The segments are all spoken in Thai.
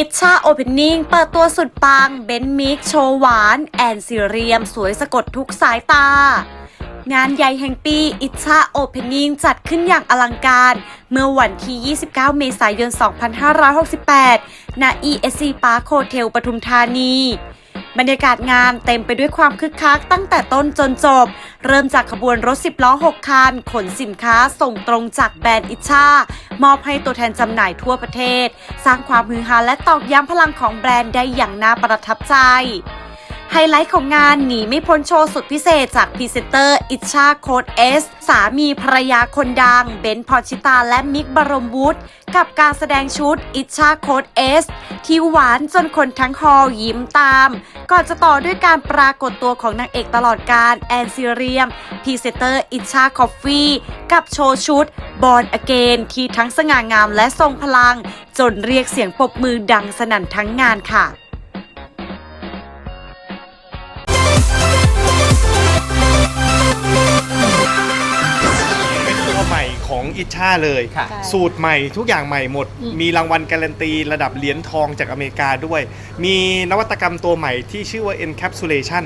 อิชชาโอเพนนิ่งเปิดตัวสุดปัง เบนมิกโชว์หวาน แอนซีเรียม สวยสะกดทุกสายตา งานใหญ่แห่งปีอิชชาโอเพนนิ่งจัดขึ้นอย่างอลังการ เมื่อวันที่ 29 เมษายน 2568 ณ ESC Park Hotel ปทุมธานี บรรยากาศงานเต็มไปด้วยความคึกคักตั้งแต่ต้นจนจบ เริ่มจากขบวนรถ10ล้อ 6 คัน ขนสินค้าส่งตรงจากแบรนด์อิชามอบให้ตัวแทนจำหน่ายทั่วประเทศ สร้างความฮือฮาและตอกย้ำพลังของแบรนด์ได้อย่างน่าประทับใจ ไฮไลท์ของงานหนีไม่พ้นโชว์สุดพิเศษจากพรีเซนเตอร์ อิชาโคดเอส สามีภรรยาคนดัง เบนซ์พรชิตาและมิกบรมวุฒิกับการแสดงชุดอิชาโคดเอส ที่หวานจนคนทั้งฮอล์ยิ้มตาม ก่อนจะต่อด้วยการปรากฏตัวของนางเอกตลอดการแอนซิเรียมพรีเซนเตอร์อิชาคอฟฟี่กับโชว์ชุดบอลอเกนที่ทั้งสง่างามและทรงพลัง จนเรียกเสียงปรบมือดังสนั่นทั้งงานค่ะ กิจชาเลยสูตรใหม่ทุกอย่างใหม่หมดมีรางวัลการันตีระดับเหรียญทองจากอเมริกาด้วย มีนวัตกรรมตัวใหม่ที่ชื่อว่า encapsulation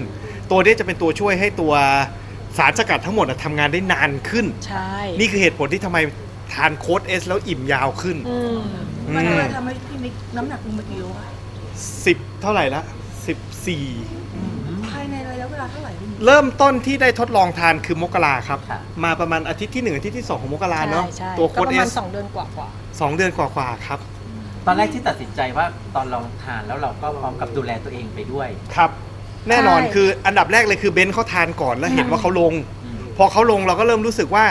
ตัวนี้จะเป็นตัวช่วยให้ตัวสารสกัดทั้งหมดทำงานได้นานขึ้น ใช่นี่คือเหตุผลที่ทำไมทานโค้ดเอสแล้วอิ่มยาวขึ้น อืมมันอืทำให้พี่มิกน้ำหนักลงไปกี่โลอสิบเท่าไหร่ละสิบสี่าเท่าไหร่พี่มิกเริ่มต้นที่ได้ทดลองทานคือมกราครับ ค่ะ มาประมาณอาทิตย์ที่หนึ่งอาทิตย์ที่สองของมกราใช่เนาะใช่ตัวก็โค้ดประเอมาณสสองเดือนกว่าสองเดือนกว่าๆครับตอนแรกที่ตัดสินใจว่าตอนลองทานแล้วเราก็พร้อมกับดูแลตัวเองไปด้วยครับ แน่นอนใช่คืออันดับแรกเลยคือเบนซ์เขาทานก่อนแล้วเห็นว่าเขาลง อืมพอเขาลงเราก็เริ่มรู้สึกว่า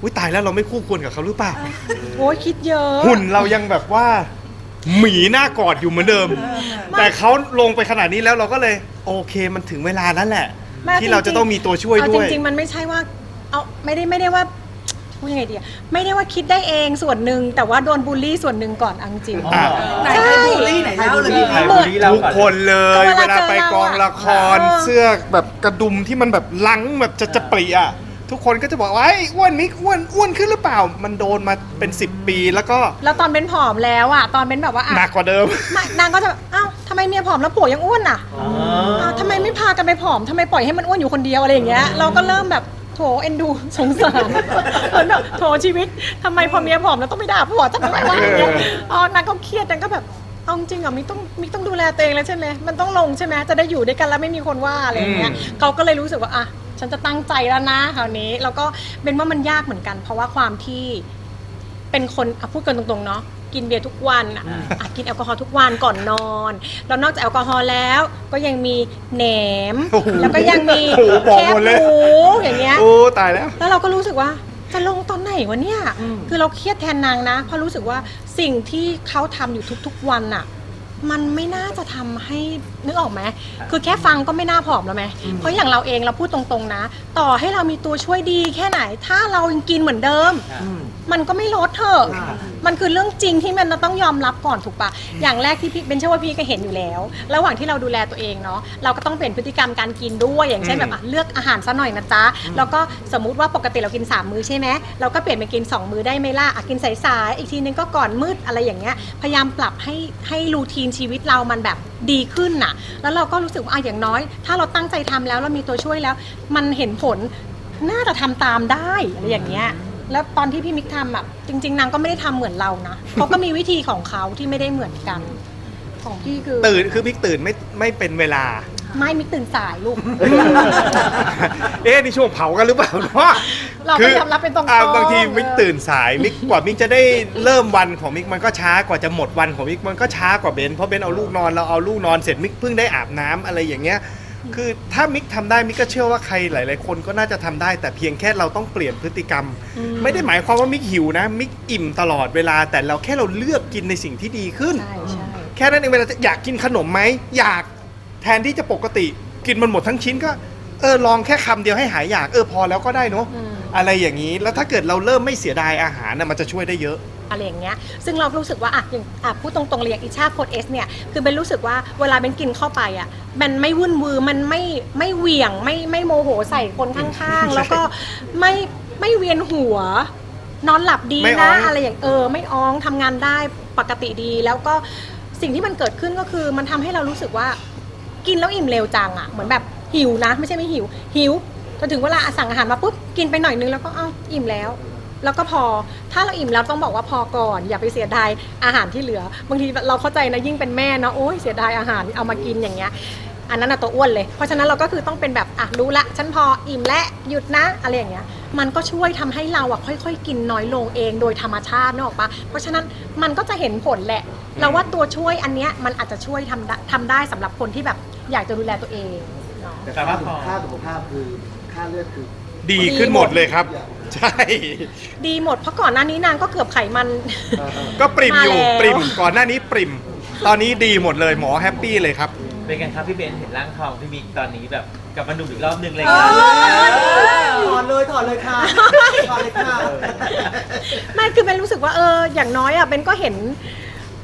อุ้ยตายแล้วเราไม่คู่ควรกับเขาหรือเปล่า ๆโอ้ยคิดเยอะ หุ่นเรายังแบบว่า หมีหน้ากอดอยู่เหมือนเดิม แต่เขาลงไปขนาดนี้แล้วเราก็เลย โอเคมันถึงเวลาแล้วแหละแม่ที่เราจะต้องมีตัวช่วยเอาด้วยจริงๆ มันไม่ใช่ว่าเอาไม่ได้ไม่ได้ว่าพูดยังไงดีอะไม่ได้ว่าคิดได้เองส่วนหนึ่งแต่ว่าโดนบูลลี่ส่วนหนึ่งก่อนเอาจริงอ๋ออะ ไหนใช่ใครบูลลี่ไหนเล่าเลยพี่ใครมิกบูลลี่เราทุกก่อนคนเลย ก็เวเวลาลาเจอไปกองเราอะละครเออเสื้อแบบกระดุมที่มันแบบลังแบบจะจะปรีอะ ทุกคนก็จะบอกว่าไอ้ยอ้วนมิกอ้วนอ้วนขึ้นหรือเปล่า มันโดนมาเป็น 10 ปีแล้วก็แล้วตอนเป็นผอมแล้วอะ ตอนเป็นแบบว่าอะหนักกว่าเดิม ไม่นางก็จะแบบอ้าวทำไมเมียผอมแล้วผัวยังอ้วนอะอ๋ออ้าวทำไมไม่พากันไปผอมทำไมปล่อยให้มันอ้วนอยู่คนเดียวอะไรอย่างเงี้ยเราก็เริ่มแบบโถเอ็นดูสงสารเหมือนแบบโถชีวิตทำไมพอเมียผอมแล้วต้องไปด่าผัวจังเลยวะอย่างเงี้ยอ๋อนางก็เครียดนางก็แบบเอาจริงเหรอมิกต้องมิกต้องดูแลตัวเองแล้วใช่ไหมมันต้องลงใช่ไหมจะได้อยู่ด้วยกันแล้วไม่มีคนว่าอะไรอย่างเงี้ยอืมเขาก็เลยรู้สึกว่าอะ ฉันจะตั้งใจแล้วนะคราวนี้ แล้วก็เป็นว่ามันยากเหมือนกัน เพราะว่าความที่เป็นคนอะพูดกันตรงๆเนาะกินเบียร์ทุกวันอะอ่าอะกินแอลกอฮอล์ทุกวันก่อนนอน แล้วนอกจากแอลกอฮอล์แล้ว ก็ยังมีแหนมโอ้โหแล้วก็ยังมีโอ้โหบอกแคบหมดเลย หมูอย่างเงี้ย โอ้ตายแล้ว แล้วเราก็รู้สึกว่าจะลงตอนไหนวะเนี่ย คือเราเครียดแทนนางนะเพราะรู้สึกว่าสิ่งที่เขาทำอยู่ทุกๆวันอะ มันไม่น่าจะทำให้นึกออกไหมคือแค่ฟังก็ไม่น่าผอมแล้วไหมเพราะอย่างเราเองเราพูดตรงๆนะ ต่อให้เรามีตัวช่วยดีแค่ไหน ถ้าเรายังกินเหมือนเดิมค่ะมันก็ไม่ลดเถอะมันคือเรื่องจริงที่มันต้องยอมรับก่อนถูกปะอย่างแรกที่พี่เป็นเชื่อว่าพี่ก็เห็นอยู่แล้ว ระหว่างที่เราดูแลตัวเองเนาะ เราก็ต้องเปลี่ยนพฤติกรรมการกินด้วย อย่างเช่นอืมแบบอะเลือกอาหารซะหน่อยนะจ๊ะ แล้วก็สมมุติว่าปกติเรากิน 3 มื้อใช่ไหมเราก็เปลี่ยนเป็นกิน 2 มื้อได้ไหมล่ะอะกินสายๆ อีกทีนึงก็ก่อนมืดอะไรอย่างเงี้ย พยายามปรับให้ให้รูทีนชีวิตเรามันแบบดีขึ้นน่ะ แล้วเราก็รู้สึกว่าอะอย่างน้อย ถ้าเราตั้งใจทำแล้วเรามีตัวช่วยแล้ว มันเห็นผลน่าจะทำตามได้อะไรอย่างเงี้ย แล้วตอนที่พี่มิกทำอะจริง ๆ นางก็ไม่ได้ทำเหมือนเรานะเขาก็มีวิธีของเขาที่ไม่ได้เหมือนกัน ของพี่คือตื่นคือมิกตื่นไม่ไม่เป็นเวลา ไม่มิกตื่นสายลูก เอ๊ะนี่ช่วงเผากันหรือเปล่าเนาะเราก็ยอมรับเป็นตรงๆอ่าบางทีมิกเออตื่นสายมิกกว่ามิกจะได้เริ่มวันของมิกมันก็ช้ากว่าจะหมดวันของมิกมันก็ช้ากว่าเบนซ์เพราะเบนซ์เอาลูกนอนเราเอาลูกนอนเสร็จมิกเพิ่งได้อาบน้ำอะไรอย่างเงี้ย คือถ้ามิกทำได้มิกก็เชื่อว่าใครหลาย ๆ คนก็น่าจะทำได้ แต่เพียงแค่เราต้องเปลี่ยนพฤติกรรม ไม่ได้หมายความว่ามิกหิวนะ มิกอิ่มตลอดเวลาแต่เราแค่เราเลือกกินในสิ่งที่ดีขึ้น ใช่ใช่ แค่นั้นเองเวลาอยากกินขนมไหมอยากแทนที่จะปกติ กินมันหมดทั้งชิ้นก็ เออลองแค่คำเดียวให้หายอยากเออพอแล้วก็ได้เนอะอืม อะไรอย่างนี้ แล้วถ้าเกิดเราเริ่มไม่เสียดายอาหารนะมันจะช่วยได้เยอะ อะไรอย่างเงี้ย ซึ่งเรารู้สึกว่าอะอย่างอะพูดตรงๆเลยอย่างอิชาโคดเอสเนี่ย คือเป็นรู้สึกว่าเวลาเป็นกินเข้าไปอะ มันไม่วุ่นวือ มันไม่ไม่เหวี่ยง ไม่ไม่โมโหใส่คนข้างๆ แล้วก็ไม่ไม่เวียนหัว นอนหลับดีไม่อ้นะอง อะไรอย่างเออ ไม่อ้องทำงานได้ปกติดี แล้วก็ สิ่งที่มันเกิดขึ้นก็คือมันทำให้เรารู้สึกว่า กินแล้วอิ่มเร็วจังอะเหมือนแบบหิวนะ ไม่ใช่ไม่หิว หิวจนถึงเวลาสั่งอาหารมาปุ๊บกินไปหน่อยนึงแล้วก็อ้าอิ่มแล้วแล้วก็พอ ถ้าเราอิ่มแล้วต้องบอกว่าพอก่อน อย่าไปเสียดายอาหารที่เหลือ บางทีเราเข้าใจนะยิ่งเป็นแม่เนาะโอ้ยเสียดายอาหารเอามากินอย่างเงี้ย อันนั้นนะตัวอ้วนเลย เพราะฉะนั้นเราก็คือต้องเป็นแบบอะรู้ละฉันพออิ่มและหยุดนะอะไรอย่างเงี้ย มันก็ช่วยทำให้เราอะค่อยๆ กินน้อยลงเองโดยธรรมชาตินึกออกปะเพราะฉะนั้นมันก็จะเห็นผลแหละ เราว่าตัวช่วยอันเนี้ยมันอาจจะช่วยทำได้ทำได้สำหรับคนที่แบบอยากจะดูแลตัวเองเนาะแต่แต่ว่าพอค่าสุขภาพคือค่าเลือดคือดีขึ้นหมดเลยครับ ใช่ ดีหมดเพราะก่อนหน้านี้นางก็เกือบไขมันเออเออก็ปริมอยู่มาแล้วปริมก่อนหน้านี้ปริม ตอนนี้ดีหมดเลยหมอแฮปปี้เลยครับ เป็นไงครับพี่เบนเห็นร่างทองพี่มิกตอนนี้แบบกลับมาหนุ่มอีกรอบนึงเลยเอครับอถอดเลยถอดเลยค่ะถอดเลยค่ะไม่คือเป็นรู้สึกว่าเอออย่างน้อยอะเบนก็เห็น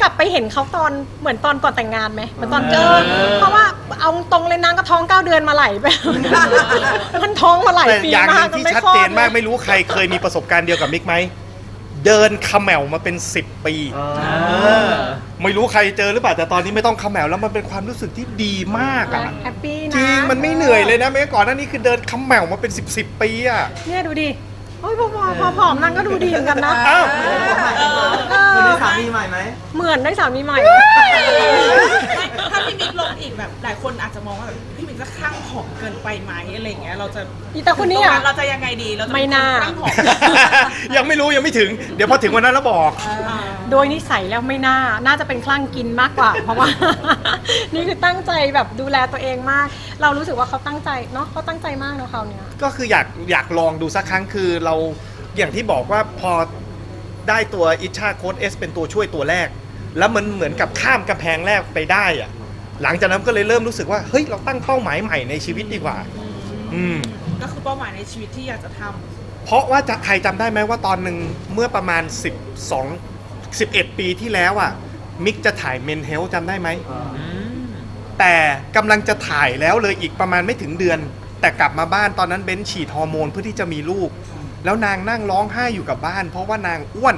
กลับไปเห็นเขาตอนเหมือนตอนก่อนแต่งงานไหมเหมือนตอนเจอเพราะว่าเอาตรงเลยนางก็ท้องเก้าเดือนมาไหลไปมันท้องมาไหลายแต่ปีอย่างหมานึ่กงที่ไชัดเจนมากไม่รู้ใครเคยมีประสบการณ์เดียวกับมิกไหม เดินเขมแมวมาเป็น 10 ปีเออไม่รู้ใครเจอหรือเปล่าแต่ตอนนี้ไม่ต้องเขมแมวแล้วมันเป็นความรู้สึกที่ดีมากอะแฮปปี้นะจริงมันไม่เหนื่อยเลยนะเมื่อก่อนหน้านี้คือเดินเขมแมวมาเป็น10บสปีอะเนี่ยดูดิโอ้ยพอพอพอผอมนางก็ดูดีเหมือนกันนะอ้าวคุณได้สามีใหม่ไหมเหมือนได้สามีใหม่ ถ้าพี่มิกลงอีกแบบหลายคนอาจจะมองว่าแบบพี่มิก จะข้างผอมเกินไปไหมอะไรอย่างเงี้ยเราจะอีตาคนนี้ตรงอะ เราจะยังไงดีเราจะไม่น่าข้างผอมยังไม่รู้ยังไม่ถึง เดี๋ยวพอถึงวันนั้นแล้วบอก อ่าโดยนิสัยแล้วไม่น่า น่าจะเป็นคลั่งกินมากกว่า เพราะว่า นี่คือตั้งใจแบบดูแลตัวเองมาก เรารู้สึกว่าเขาตั้งใจเนาะเขาตั้งใจมากเนาะเขาวเนี่ยก็คืออยากอยากลองดูสักครั้งคือเราอย่างที่บอกว่าพอได้ตัวอิชาโค้ดเอสเป็นตัวช่วยตัวแรก แล้วมันเหมือนกับข้ามกำแพงแรกไปได้อะ หลังจากนั้นก็เลยเริ่มรู้สึกว่าเฮ้ยเราตั้งเป้าหมายใหม่ในชีวิตดีกว่า อืม ก็คือเป้าหมายในชีวิตที่อยากจะทำเพราะว่าจะใครจำได้ไหมว่าตอนหนึ่งเมื่อประมาณ 12 11 ปีที่แล้วอะ มิกจะถ่ายเมนเฮลจำได้ไหมอืมแต่กำลังจะถ่ายแล้วเลยอีกประมาณไม่ถึงเดือน แต่กลับมาบ้านตอนนั้นเบ้นฉีดฮอร์โมนเพื่อที่จะมีลูก แล้วนางนั่งร้องไห้อยู่กับบ้าน เพราะว่านางอ้วน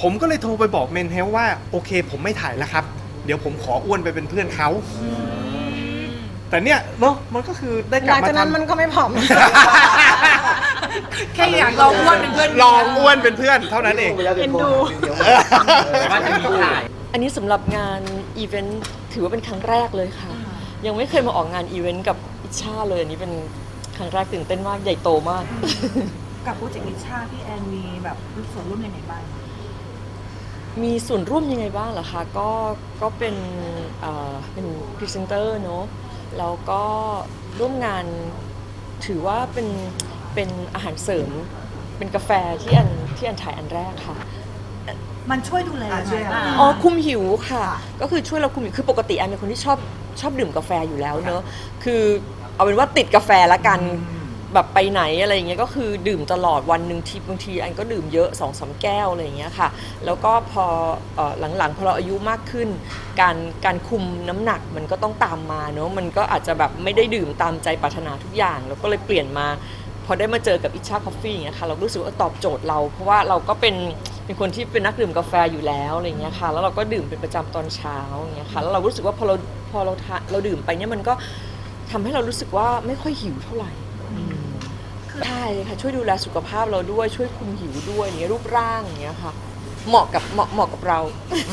ผมก็เลยโทรไปบอกเมนเฮลว่า โอเค ผมไม่ถ่ายแล้วครับ เดี๋ยวผมขออ้วนไปเป็นเพื่อนเขา แต่เนี่ยเนาะมันก็คือได้กหลับลังมาจากนั้นมันทำก็ไม่ผอม แค่อยากลองอ้วนเป็นเพื่อนลองอ้วนเป็นเพื่อนเท่านั้นเอง เอ็นดู แต่ว่าจะมีถ่าย อันนี้สำหรับงานอีเวนต์ถือว่าเป็นครั้งแรกเลยค่ะ ยังไม่เคยมาออกงานอีเวนต์กับอิชาเลยอันนี้เป็นครั้งแรกตื่นเต้นมากใหญ่โตมาก กับโปรเจกต์อิชาพี่แอนมีแบบส่วนร่วมยังไงบ้าง มีส่วนร่วมยังไงบ้างเหรอคะก็ก็เป็นเอ่อเป็นพรีเซนเตอร์เนอะแล้วก็ร่วมงานถือว่าเป็นเป็นอาหารเสริม เป็นกาแฟที่อันที่อันถ่ายอันแรกค่ะ มันช่วยดูแลอ่าช่วยอะไรอ๋อคุมหิวค่ะ ก็คือช่วยเราคุมหิวคือปกติแอนเป็นคนที่ชอบชอบดื่มกาแฟอยู่แล้วเนอะคือเอาเป็นว่าติดกาแฟละกัน แบบไปไหนอะไรอย่างเงี้ยก็คือดื่มตลอดวันหนึ่งทีบางทีแอนก็ดื่มเยอะสองสามแก้วอะไรอย่างเงี้ยค่ะ แล้วก็พออหลังๆพอเราอายุมากขึ้น การการคุมน้ำหนักมันก็ต้องตามมาเนอะมันก็อาจจะแบบไม่ได้ดื่มตามใจปรารถนาทุกอย่าง แล้วก็เลยเปลี่ยนมาพอได้มาเจอกับอิชาคอฟฟี่อย่างเงี้ยค่ะเรารู้สึกว่าตอบโจทย์เรา เพราะว่าเราก็เป็นเป็นคนที่เป็นนักดื่มกาแฟอยู่แล้วอะไรเงี้ยค่ะ แล้วเราก็ดื่มเป็นประจำตอนเช้าอย่างเงี้ยค่ะแล้วเรารู้สึกว่าพอเราพอเราเราดื่มไปเนี่ยมันก็ทำให้เรารู้สึกว่าไม่ค่อยหิวเท่าไหร่ ใช่ค่ะช่วยดูแลสุขภาพเราด้วยช่วยคุมหิวด้วยอย่างเงี้ยรูปร่างอย่างเงี้ยค่ะเหมาะกับเหมาะเหมาะกับเรา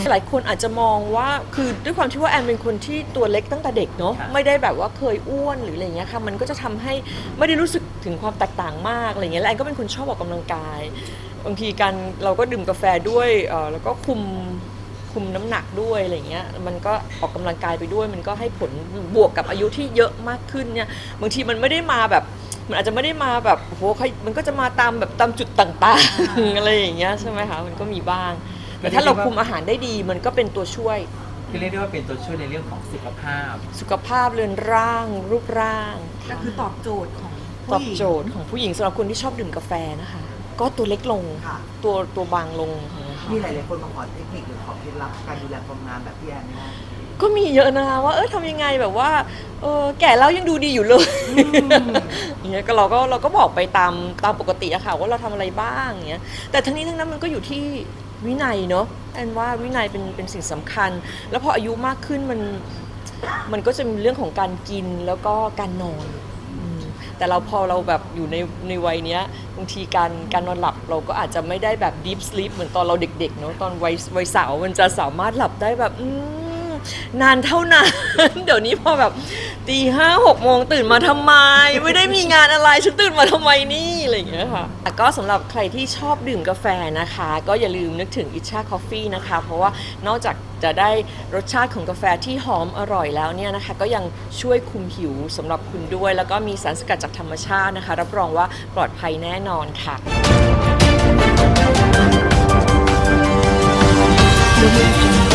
หลายคนอาจจะมองว่าคือด้วยความที่ว่าแอนเป็นคนที่ตัวเล็กตั้งแต่เด็กเนาะครับไม่ได้แบบว่าเคยอ้วนหรืออะไรเงี้ยค่ะมันก็จะทำให้ไม่ได้รู้สึกถึงความแตกต่างมากอะไรเงี้ยแล้วแอนก็เป็นคนชอบออกกำลังกายบางทีการเราก็ดื่มกาแฟด้วยเอ่อแล้วก็คุม คุมน้ำหนักด้วยอะไรเงี้ยมันก็ออกกำลังกายไปด้วย มันก็ให้ผลบวกกับอายุที่เยอะมากขึ้นเนี่ยบางทีมันไม่ได้มาแบบมันอาจจะไม่ได้มาแบบโอ้โหใครมันก็จะมาตามแบบตามจุดต่างๆอะไรอย่างเงี้ยใช่ไหมคะมันก็มีบ้าง แต่ถ้าเราคุมอาหารได้ดีมันก็เป็นตัวช่วยคือเรียกได้ว่าเป็นตัวช่วยในเรื่องของสุขภาพ สุขภาพเรือนร่าง รูปร่างก็คือตอบโจทย์ของตอบโจทย์ของผู้หญิงสำหรับคนที่ชอบดื่มกาแฟนะคะ ก็ตัวเล็กลงค่ะตัวตัวบางลงอย่างเงี้ยค่ะ มีหลายๆคนมาขอเทคนิคหรือขอเคล็ดลับการดูแลความงามแบบพี่แอนไหมคะก็มีเยอะนะคะว่าเออทำยังไงแบบว่าเออแก่แล้วยังดูดีอยู่เลยอย่างเงี้ยก็เราก็เราก็บอกไปตามตามปกติอะค่ะว่าเราทำอะไรบ้างอย่างเงี้ยแต่ทั้งนี้ทั้งนั้นมันก็อยู่ที่วินัยเนาะแอนว่าวินัยเป็นเป็นสิ่งสำคัญ แล้วพออายุมากขึ้นมันมันก็จะมีเรื่องของการกินแล้วก็การนอนอืม แต่เราพอเราแบบอยู่ในในวัยเนี้ยบางทีการการนอนหลับเราก็อาจจะไม่ได้แบบ deep sleep เหมือนตอนเราเด็กๆเนาะตอนวัยวัยสาวมันจะสามารถหลับได้แบบอืม นานเท่านาน เดี๋ยวนี้พอแบบตีห้าหกโมงตื่นมาทำไม ไม่ได้มีงานอะไรฉันตื่นมาทำไมนี่อะไรอย่างเงี้ยค่ะก็สำหรับใครที่ชอบดื่มกาแฟนะคะ ก็อย่าลืมนึกถึงอิชาคอฟฟี่นะคะ เพราะว่านอกจากจะได้รสชาติของกาแฟที่หอมอร่อยแล้วเนี่ยนะคะ ก็ยังช่วยคุมหิวสำหรับคุณด้วย แล้วก็มีสารสกัดจากธรรมชาตินะคะ รับรองว่าปลอดภัยแน่นอนค่ะ Thank